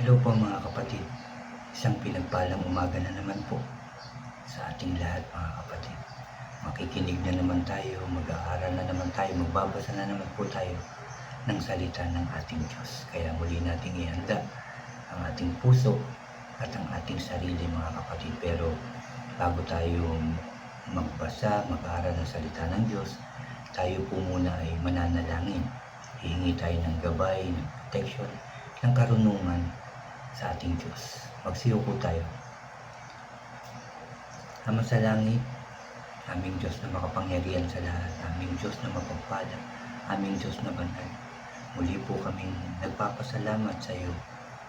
Hello po mga kapatid. Isang pinagpalang umaga na naman po sa ating lahat mga kapatid. Makikinig na naman tayo, mag-aaral na naman tayo, magbabasa na naman po tayo ng salita ng ating Diyos. Kaya muli nating ihanda ang ating puso at ang ating sarili mga kapatid. Pero bago tayo magbasa, mag-aaral ng salita ng Diyos, tayo po muna ay mananalangin. Hihingi tayo ng gabay, ng protection, ng karunungan sa ating Diyos. Magsiyo po tayo. Ama sa langit, aming Diyos na makapangyarihan sa lahat, aming Diyos na mapagpala, aming Diyos na banal. Muli po kaming nagpapasalamat sa iyo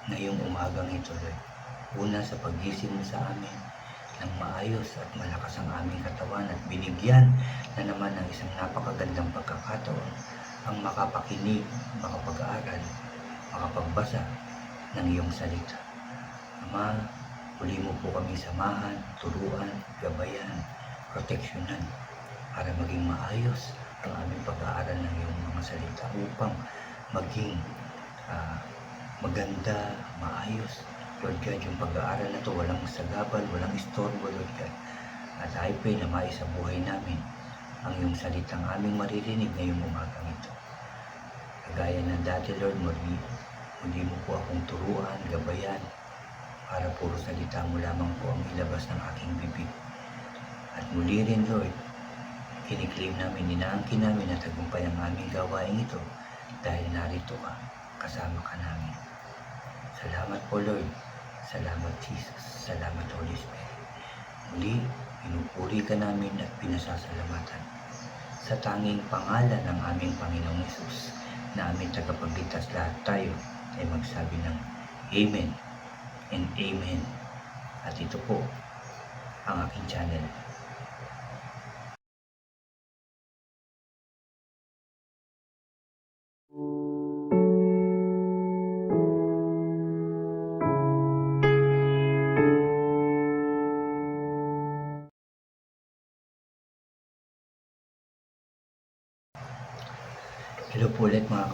ngayong umagang ito, Lord. Una sa pagising mo sa amin ng maayos at malakas ang aming katawan at binigyan na naman ng isang napakagandang pagkakataon ang makapakinig, makapag-aaral, makapagbasa ng iyong salita. Ama, uli mo po kami samahan, turuan, gabayan, proteksyonan para maging maayos ang aming pag-aaral ng iyong mga salita upang maging ah, maganda, maayos. Lord God, yung pag-aaral na to walang sagabal, walang istorbo, Lord God. At I pray na mais sa buhay namin ang iyong salitang aming maririnig ngayong umagang ito. Kagaya ng dati, Lord, muli, muli mo po akong turuan, gabayan, para puro salita mo lamang po ang ilabas ng aking bibig. At muli rin, Lord, kiniklaim namin, inaangkin namin na tagumpay ang aming gawain ito dahil narito ka, kasama ka namin. Salamat po, Lord. Salamat, Jesus. Salamat, Holy Spirit. Muli, pinupuri ka namin at pinasasalamatan sa tanging pangalan ng aming Panginoong Yesus na aming tagapagligtas lahat tayo ay magsabi ng Amen and Amen. At ito po ang aking channel.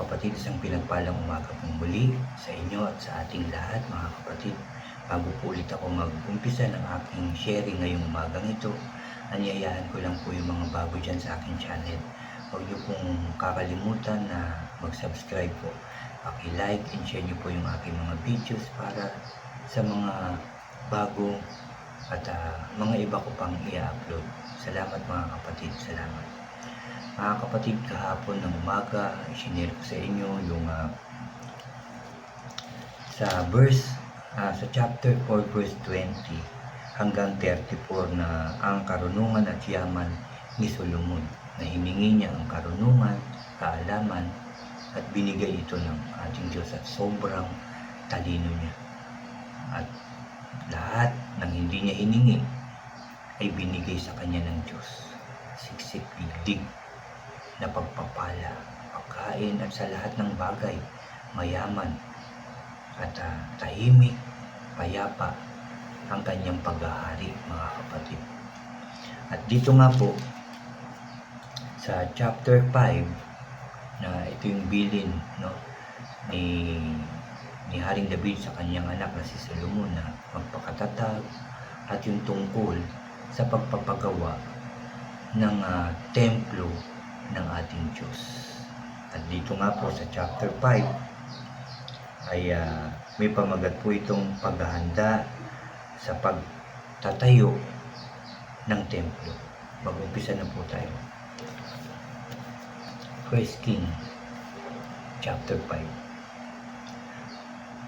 Kapatid, isang pinagpalang umaga pong muli sa inyo at sa ating lahat mga kapatid. Bago po ulit ako mag-umpisa ng aking sharing ngayong umagang ito, anyayaan ko lang po yung mga bago dyan sa aking channel. Huwag niyo pong kakalimutan na mag-subscribe po. Paki-like and share niyo po yung aking mga videos para sa mga bago at ah, mga iba ko pang i-upload. Salamat mga kapatid, salamat. Mga kapatid, kahapon ng umaga, sinare ko sa inyo yung ah, sa verse, ah, sa chapter 4 verse 20 hanggang 34 na ang karunungan at yaman ni Solomon na hiningi niya ang karunungan, kaalaman at binigay ito ng ating Diyos at sobrang talino niya. At lahat ng hindi niya hiningi ay binigay sa kanya ng Diyos. Siksik, digdig, na pagpapala, pagkain at sa lahat ng bagay, mayaman at ah, tahimik, payapa ang kanyang paghahari, mga kapatid. At dito nga po, sa chapter 5, na ito yung bilin no, ni, ni Haring David sa kanyang anak na si Solomon na magpakatatag at yung tungkol sa pagpapagawa ng ah, templo ng ating Diyos. At dito nga po sa chapter 5 ay ah, may pamagat po itong paghahanda sa pagtatayo ng templo. Mag-umpisa na po tayo. First King chapter 5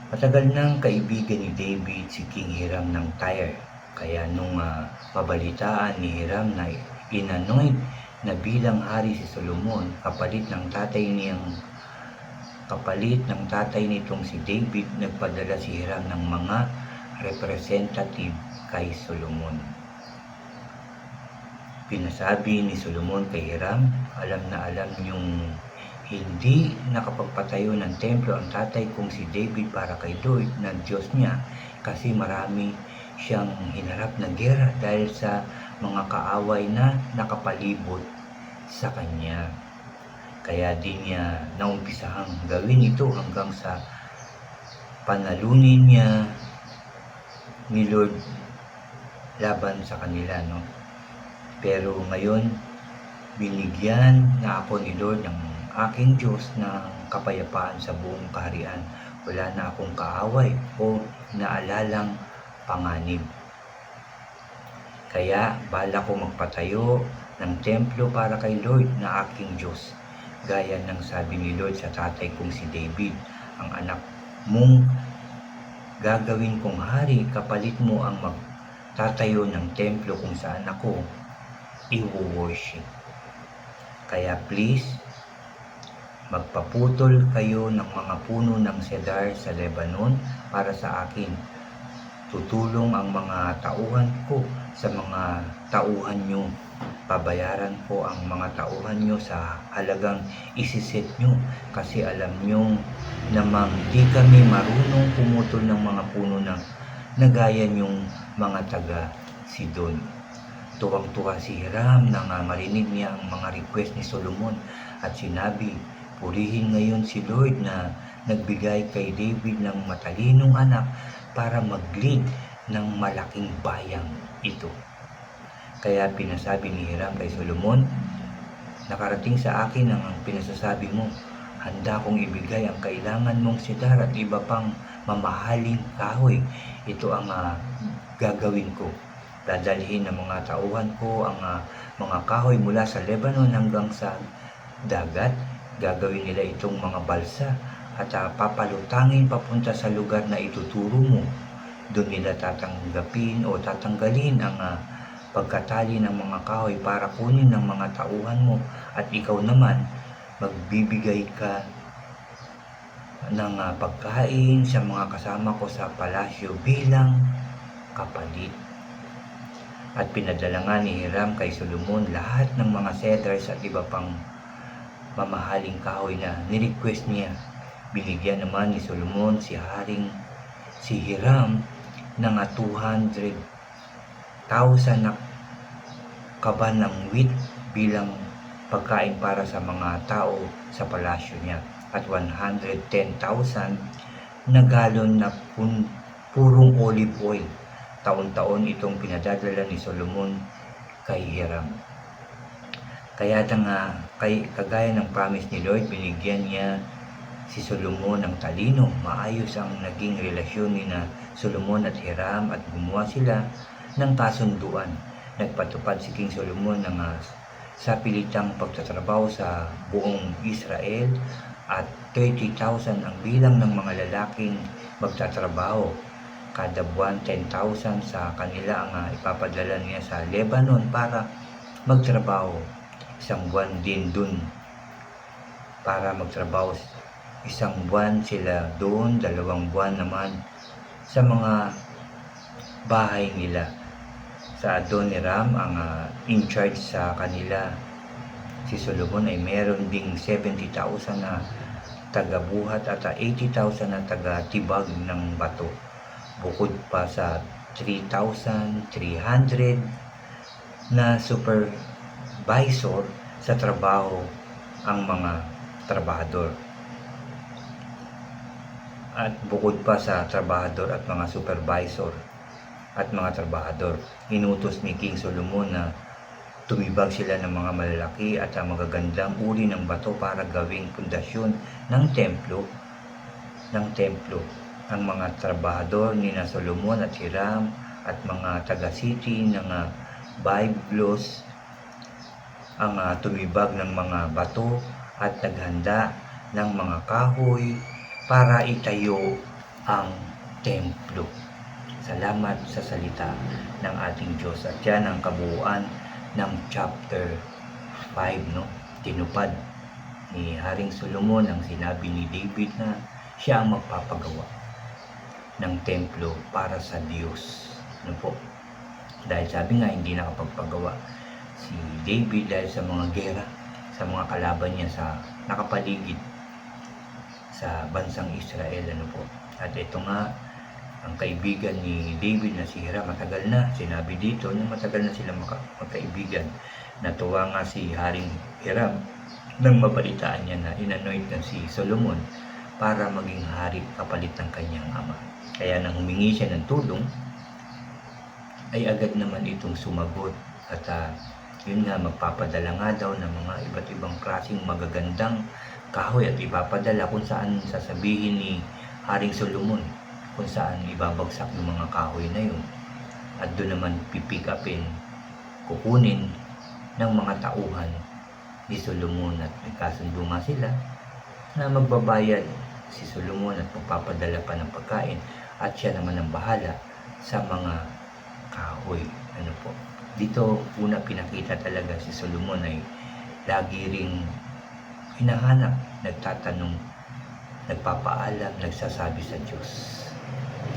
Matagal nang kaibigan ni David si King Hiram ng Tyre. Kaya nung ah, mabalitaan ni Hiram na inanoint na bilang hari si Solomon kapalit ng tatay niyang kapalit ng tatay nitong si David nagpadala si Hiram ng mga representative kay Solomon. Pinasabi ni Solomon kay Hiram, alam na alam niyong hindi nakapagpatayo ng templo ang tatay kong si David para kay Lord na Diyos niya kasi marami siyang hinarap na gera dahil sa mga kaaway na nakapalibot sa kanya. Kaya di niya naumpisahang gawin ito hanggang sa panalunin niya ni Lord laban sa kanila, no? Pero ngayon, binigyan na ako ni Lord ng aking Diyos ng kapayapaan sa buong kaharian. Wala na akong kaaway o naalalang panganib. Kaya bala ko magpatayo ng templo para kay Lord na aking Diyos. Gaya ng sabi ni Lord sa tatay kong si David, ang anak mong gagawin kong hari, kapalit mo ang magtatayo ng templo kung saan ako i-worship. Kaya please, magpaputol kayo ng mga puno ng cedar sa Lebanon para sa akin. Tutulong ang mga tauhan ko sa mga tauhan nyo. Pabayaran ko ang mga tauhan nyo sa halagang isiset nyo kasi alam nyo namang di kami marunong pumutol ng mga puno ng nagaya nyong mga taga Sidon. Tuwang-tuwa si Hiram nang marinig niya ang mga request ni Solomon at sinabi, Purihin ngayon si Lord na nagbigay kay David ng matalinong anak para mag-lead ng malaking bayang ito. Kaya pinasabi ni Hiram kay Solomon, Nakarating sa akin ang pinasasabi mo, handa kong ibigay ang kailangan mong sidar at iba pang mamahaling kahoy. Ito ang ah, gagawin ko. Dadalhin ng mga tauhan ko ang ah, mga kahoy mula sa Lebanon hanggang sa dagat. Gagawin nila itong mga balsa at ah, papalutangin papunta sa lugar na ituturo mo. Doon nila tatanggapin o tatanggalin ang ah, pagkatali ng mga kahoy para kunin ng mga tauhan mo at ikaw naman magbibigay ka ng ah, pagkain sa mga kasama ko sa palasyo bilang kapalit. At pinadala nga ni Hiram kay Solomon lahat ng mga cedars at iba pang mamahaling kahoy na nirequest niya. Binigyan naman ni Solomon si Haring si Hiram ng ah, 200,000 na kaban ng wheat bilang pagkain para sa mga tao sa palasyo niya at 110,000 na galon na pun, purong olive oil. Taon-taon itong pinadadala ni Solomon kay Hiram. Kaya nga, kay, kagaya ng promise ni Lord, binigyan niya si Solomon ng talino. Maayos ang naging relasyon ni na Solomon at Hiram at gumawa sila ng kasunduan. Nagpatupad si King Solomon ng ah, sa pilitang pagtatrabaho sa buong Israel at 30,000 ang bilang ng mga lalaking magtatrabaho. Kada buwan 10,000 sa kanila ang ah, ipapadala niya sa Lebanon para magtrabaho. Isang buwan din dun para magtrabaho. Isang buwan sila doon, dalawang buwan naman sa mga bahay nila. Sa Adoniram, ang ah, in charge sa kanila si Solomon ay meron ding 70,000 na taga-buhat at ah, 80,000 na taga-tibag ng bato. Bukod pa sa 3,300 na supervisor sa trabaho ang mga trabahador. At bukod pa sa trabahador at mga supervisor at mga trabahador, inutos ni King Solomon na tumibag sila ng mga malalaki at ang magagandang uri ng bato para gawing pundasyon ng templo ng templo. Ang mga trabahador ni na Solomon at Hiram at mga taga-city ng uh, Byblos ang uh, tumibag ng mga bato at naghanda ng mga kahoy para itayo ang templo. Salamat sa salita ng ating Diyos. At yan ang kabuuan ng chapter 5, no? Tinupad ni Haring Solomon ang sinabi ni David na siya ang magpapagawa ng templo para sa Diyos. Ano po? Dahil sabi nga, hindi nakapagpagawa si David dahil sa mga gera, sa mga kalaban niya sa nakapaligid sa bansang Israel. Ano po? At ito nga, ang kaibigan ni David na si Hiram, matagal na, sinabi dito, na matagal na sila maka, magkaibigan. Natuwa nga si Haring Hiram nang mabalitaan niya na inanoint na si Solomon para maging hari kapalit ng kanyang ama. Kaya nang humingi siya ng tulong, ay agad naman itong sumagot at ah, yun nga magpapadala nga daw ng mga iba't ibang klaseng magagandang kahoy at ipapadala kung saan sasabihin ni Haring Solomon kung saan ibabagsak yung mga kahoy na yun at doon naman pipick upin kukunin ng mga tauhan ni Solomon at nagkasundo nga sila na magbabayad si Solomon at magpapadala pa ng pagkain at siya naman ang bahala sa mga kahoy. Ano po? Dito una pinakita talaga si Solomon ay lagi ring hinahanap, nagtatanong, nagpapaalam, nagsasabi sa Diyos.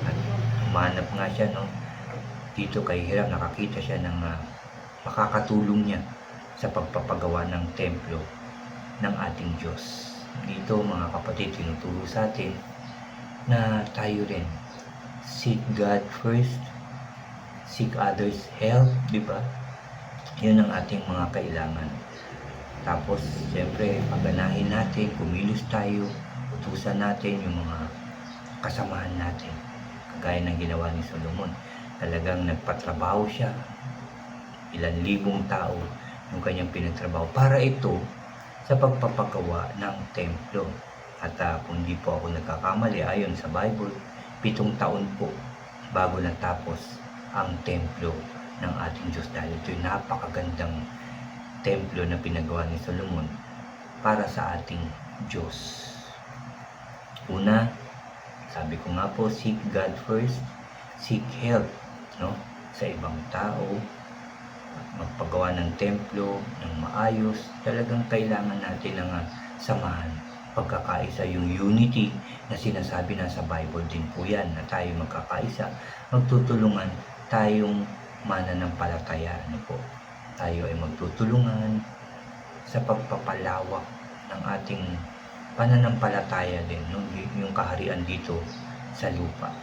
At humanap nga siya, no? Dito kay Hiram, nakakita siya ng ah, makakatulong niya sa pagpapagawa ng templo ng ating Diyos. Dito mga kapatid, tinuturo sa atin na tayo rin seek God first, seek others help, di ba? Yun ang ating mga kailangan. Tapos, siyempre, paganahin natin, kumilos tayo, utusan natin yung mga kasamahan natin. Kagaya ng ginawa ni Solomon. Talagang nagpatrabaho siya. Ilan libong tao yung kanyang pinagtrabaho. Para ito sa pagpapagawa ng templo. At ah, kung di po ako nagkakamali, ayon sa Bible, pitong taon po bago natapos ang templo ng ating Diyos dahil ito'y napakagandang templo na pinagawa ni Solomon para sa ating Diyos. Una, sabi ko nga po, seek God first, seek help no? sa ibang tao, magpagawa ng templo ng maayos, talagang kailangan natin ng ah, samahan, pagkakaisa, yung unity na sinasabi na sa Bible din po yan, na tayo magkakaisa, magtutulungan tayong mananampalataya. Ano po? Tayo ay magtutulungan sa pagpapalawak ng ating pananampalataya din, no? Yung kaharian dito sa lupa.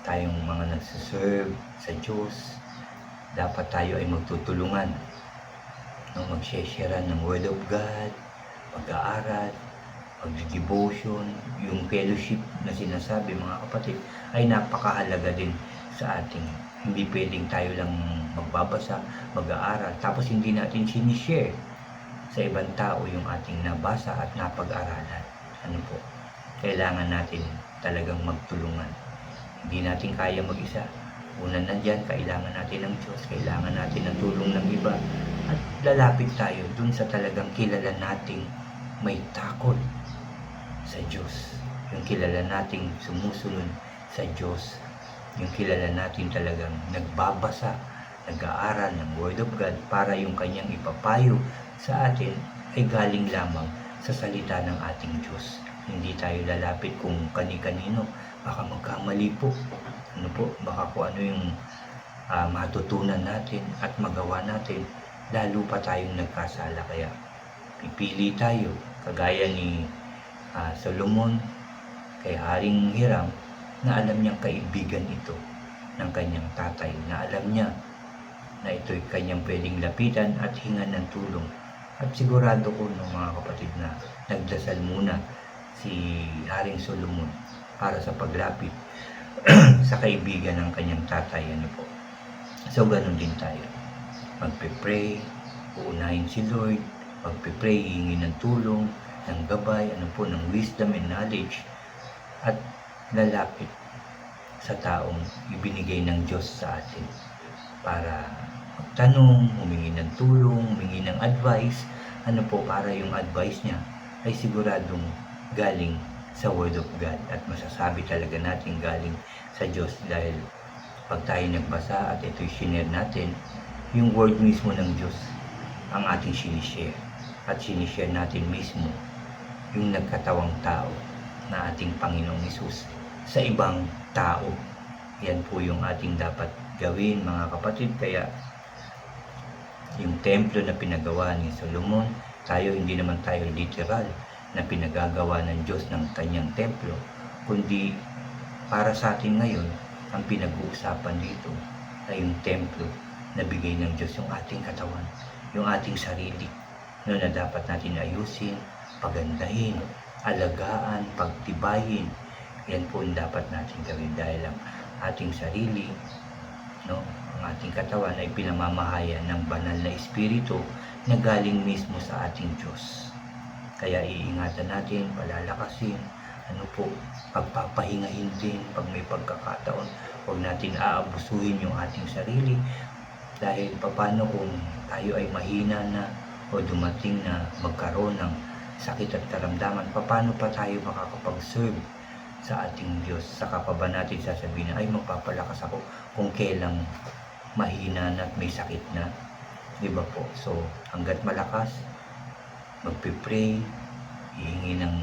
Tayong mga nagsiserve sa Diyos, dapat tayo ay magtutulungan no, mag-share ng Word of God, pag-aaral, pag-devotion, yung fellowship na sinasabi mga kapatid ay napakahalaga din sa ating hindi pwedeng tayo lang magbabasa, mag-aaral, tapos hindi natin sinishare sa ibang tao yung ating nabasa at napag-aralan. Ano po? Kailangan natin talagang magtulungan. Hindi natin kaya mag-isa. Una na dyan, kailangan natin ng Diyos, kailangan natin ng tulong ng iba. At lalapit tayo dun sa talagang kilala nating may takot sa Diyos. Yung kilala nating sumusunod sa Diyos. Yung kilala natin talagang nagbabasa, nag-aaral ng Word of God para yung kanyang ipapayo sa atin ay galing lamang sa salita ng ating Diyos. Hindi tayo lalapit kung kani-kanino. Baka magkamali po. Ano po? Baka kung ano yung ah, matutunan natin at magawa natin, lalo pa tayong nagkasala. Kaya pipili tayo, kagaya ni ah, Solomon, kay Haring Hiram, na alam niyang kaibigan ito ng kanyang tatay, na alam niya na ito'y kanyang pwedeng lapitan at hingan ng tulong. At sigurado ko ng mga kapatid na nagdasal muna si Haring Solomon para sa paglapit sa kaibigan ng kanyang tatay. Ano po. So, ganun din tayo. Magpe-pray, uunahin si Lord, magpe-pray, hihingi ng tulong, ng gabay, ano po, ng wisdom and knowledge, at lalapit sa taong ibinigay ng Diyos sa atin para magtanong, humingi ng tulong, humingi ng advice, ano po, para yung advice niya ay siguradong galing sa Word of God at masasabi talaga natin galing sa Diyos dahil pag tayo nagbasa at ito'y sinare natin, yung Word mismo ng Diyos ang ating sinishare at sinishare natin mismo yung nagkatawang tao na ating Panginoong Isus sa ibang tao. Yan po yung ating dapat gawin mga kapatid. Kaya yung templo na pinagawa ni Solomon, tayo hindi naman tayo literal na pinagagawa ng Diyos ng kanyang templo, kundi para sa atin ngayon, ang pinag-uusapan dito ay yung templo na bigay ng Diyos yung ating katawan, yung ating sarili, no, na dapat natin ayusin, pagandahin, alagaan, pagtibayin. Yan po ang dapat natin gawin dahil ang ating sarili, no, ating katawan ay pinamamahayan ng banal na espiritu na galing mismo sa ating Diyos. Kaya iingatan natin, palalakasin, ano po, pagpapahingahin din pag may pagkakataon. Huwag natin aabusuhin yung ating sarili dahil paano kung tayo ay mahina na o dumating na magkaroon ng sakit at karamdaman, paano pa tayo makakapag-serve sa ating Diyos? Saka pa ba natin sasabihin na, ay magpapalakas ako kung kailang mahina na at may sakit na? Di ba po? So, hanggat malakas, magpipray, hihingi ng,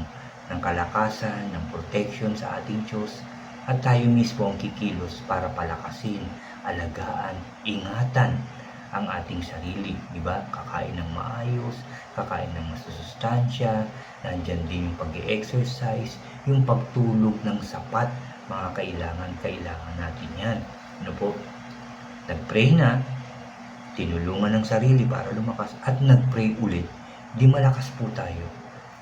ng kalakasan, ng protection sa ating Diyos, at tayo mismo ang kikilos para palakasin, alagaan, ingatan ang ating sarili, di ba? Kakain ng maayos, kakain ng masusustansya, nandyan din yung pag-exercise, yung pagtulog ng sapat, mga kailangan, kailangan natin yan. Ano po? Nag-pray na, tinulungan ng sarili para lumakas, at nag-pray ulit, di malakas po tayo.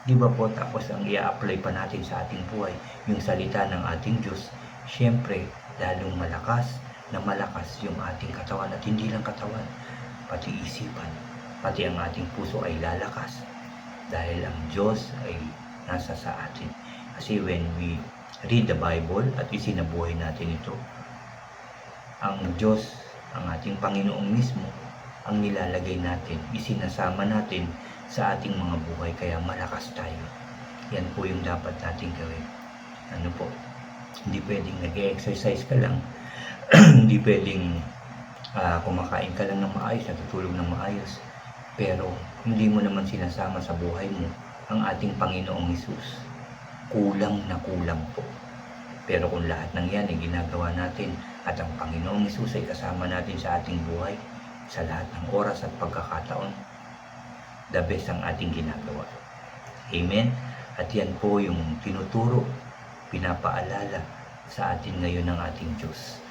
Di ba po? Tapos ang i-apply pa natin sa ating buhay, yung salita ng ating Diyos, syempre, lalong malakas, na malakas yung ating katawan at hindi lang katawan, pati isipan, pati ang ating puso ay lalakas dahil ang Diyos ay nasa sa atin. Kasi when we read the Bible at isinabuhay natin ito, ang Diyos, ang ating Panginoong mismo, ang nilalagay natin, isinasama natin sa ating mga buhay kaya malakas tayo. Yan po yung dapat nating gawin. Ano po? Hindi pwedeng nag-exercise ka lang hindi pwedeng ah, kumakain ka lang ng maayos, natutulog ng maayos. Pero hindi mo naman sinasama sa buhay mo ang ating Panginoong Hesus. Kulang na kulang po. Pero kung lahat ng yan ay ginagawa natin at ang Panginoong Hesus ay kasama natin sa ating buhay, sa lahat ng oras at pagkakataon, the best ang ating ginagawa. Amen? At yan po yung tinuturo, pinapaalala sa atin ngayon ng ating Diyos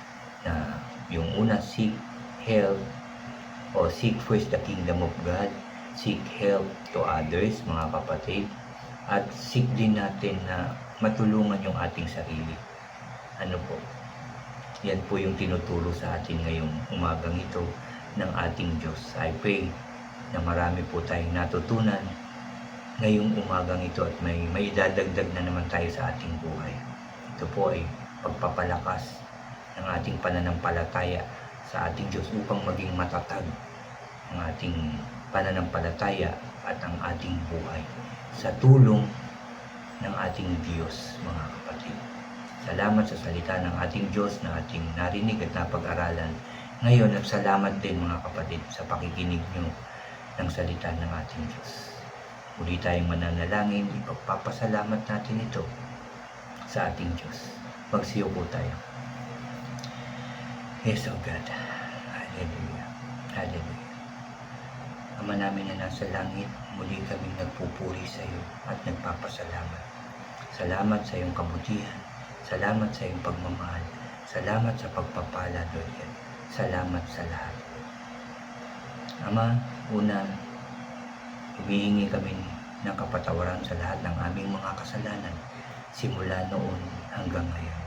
na yung una seek help o seek first the kingdom of God seek help to others mga kapatid at seek din natin na matulungan yung ating sarili. Ano po? Yan po yung tinuturo sa atin ngayong umagang ito ng ating Diyos. I pray na marami po tayong natutunan ngayong umagang ito at may, may dadagdag na naman tayo sa ating buhay. Ito po ay pagpapalakas ng ating pananampalataya sa ating Diyos upang maging matatag ang ating pananampalataya at ang ating buhay. Sa tulong ng ating Diyos, mga kapatid. Salamat sa salita ng ating Diyos na ating narinig at napag-aralan ngayon at salamat din mga kapatid sa pakikinig nyo ng salita ng ating Diyos. Muli tayong mananalangin, ipagpapasalamat natin ito sa ating Diyos. Magsiyo po tayo. Yes, oh God. Hallelujah. Hallelujah. Ama namin na nasa langit, muli kaming nagpupuri sa iyo at nagpapasalamat. Salamat sa iyong kabutihan. Salamat sa iyong pagmamahal. Salamat sa pagpapala, Lord God. Salamat sa lahat. Ama, una, humihingi kami ng kapatawaran sa lahat ng aming mga kasalanan simula noon hanggang ngayon.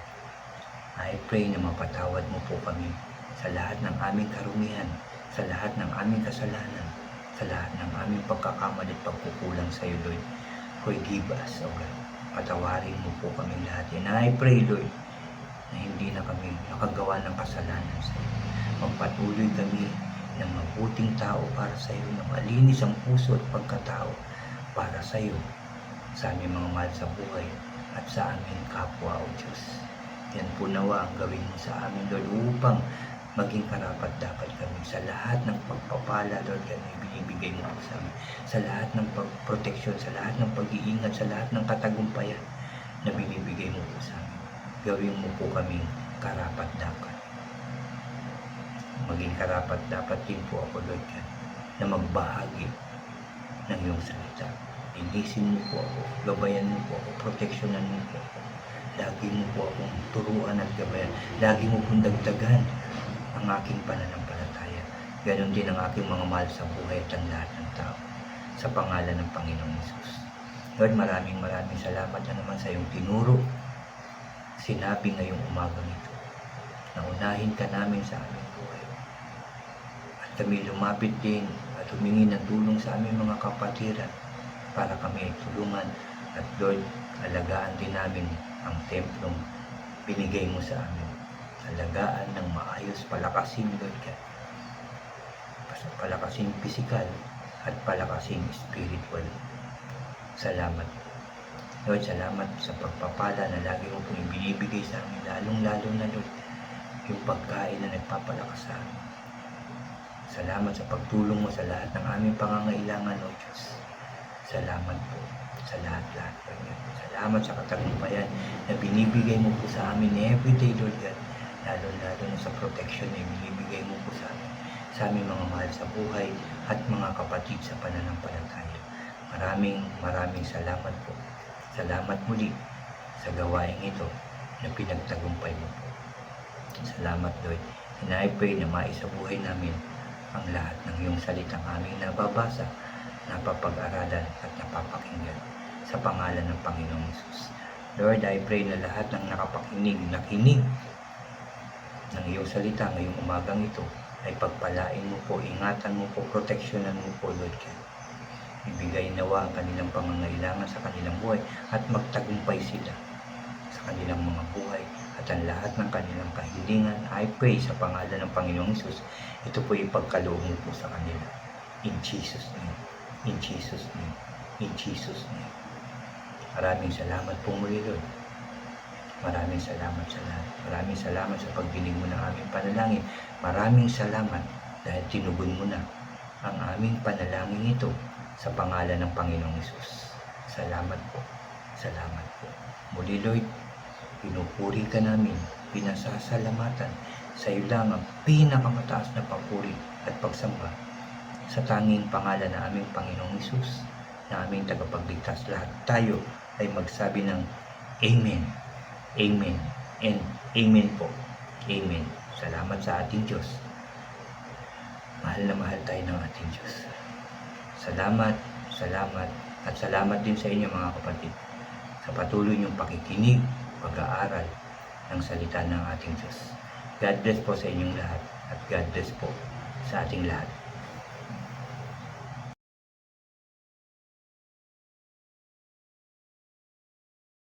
I pray na mapatawad mo po kami sa lahat ng aming karumihan, sa lahat ng aming kasalanan, sa lahat ng aming pagkakamali at pagkukulang sa iyo, Lord. Forgive us, O God. Patawarin mo po kami lahat. And I pray, Lord, na hindi na kami nakagawa ng kasalanan sa iyo. Magpatuloy kami ng mabuting tao para sa iyo, na malinis ang puso at pagkatao para sa iyo, sa aming mga mahal sa buhay at sa aming kapwa, O Diyos. Yan po nawa ang gawin mo sa amin, Lord, upang maging karapat dapat kami sa lahat ng pagpapala, Lord, yan ay binibigay mo sa amin. Sa lahat ng pagproteksyon, sa lahat ng pag-iingat, sa lahat ng katagumpayan na binibigay mo po sa amin. Gawin mo po kaming karapat dapat. Maging karapat dapat din po ako, Lord, yan, na magbahagi ng iyong salita. Inisin mo po ako, gabayan mo po ako, proteksyonan mo po ako. Lagi mo po akong turuan at gabayan. Lagi mo pong dagdagan ang aking pananampalataya. Ganon din ang aking mga mahal sa buhay at ang lahat ng tao. Sa pangalan ng Panginoong Yesus. Lord, maraming maraming salamat na naman sa iyong tinuro. Sinabi ngayong umagang ito. Naunahin ka namin sa aming buhay. At kami lumapit din at humingi ng tulong sa aming mga kapatiran para kami ay tulungan at Lord, alagaan din namin ang templong binigay mo sa amin. Alagaan ng maayos, palakasin Lord God. Palakasin physical at palakasin spiritual. Salamat. Lord, salamat sa pagpapala na lagi mo pong ibinibigay sa amin, lalong-lalo na Lord, yung pagkain na nagpapalakas sa amin. Salamat sa pagtulong mo sa lahat ng aming pangangailangan, O Diyos. Salamat po sa lahat-lahat. Salamat sa katagumpayan na binibigay mo po sa amin everyday, Lord God. Lalo-lalo na sa protection na binibigay mo po sa amin, sa aming mga mahal sa buhay at mga kapatid sa pananampalataya. Maraming maraming salamat po. Salamat muli sa gawain ito na pinagtagumpay mo po. Salamat Lord. And I pray na maisabuhay namin ang lahat ng iyong salitang aming nababasa, napapag-aralan at napapakinggan sa pangalan ng Panginoong Yesus. Lord, I pray na lahat ng nakapakinig, nakinig ng iyong salita ngayong umagang ito ay pagpalain mo po, ingatan mo po, proteksyonan mo po, Lord God. Ibigay nawa ang kanilang pangangailangan sa kanilang buhay at magtagumpay sila sa kanilang mga buhay at ang lahat ng kanilang kahilingan. I pray sa pangalan ng Panginoong Isus, ito po ipagkaloob mo po sa kanila. In Jesus' name. In Jesus' name. In Jesus' name. Maraming salamat po muli, Lord. Maraming salamat sa lahat. Maraming salamat sa pagdinig mo ng aming panalangin. Maraming salamat dahil tinugon mo na ang aming panalangin ito sa pangalan ng Panginoong Isus. Salamat po. Salamat po. Muli, Lord, pinupuri ka namin, pinasasalamatan sa iyo lang ang pinakamataas na papuri at pagsamba sa tanging pangalan ng aming Panginoong Isus na aming tagapagligtas. Lahat tayo ay magsabi ng Amen. Amen. And Amen po. Amen. Salamat sa ating Diyos. Mahal na mahal tayo ng ating Diyos. Salamat, salamat, at salamat din sa inyo mga kapatid sa patuloy niyong pakikinig, pag-aaral ng salita ng ating Diyos. God bless po sa inyong lahat at God bless po sa ating lahat.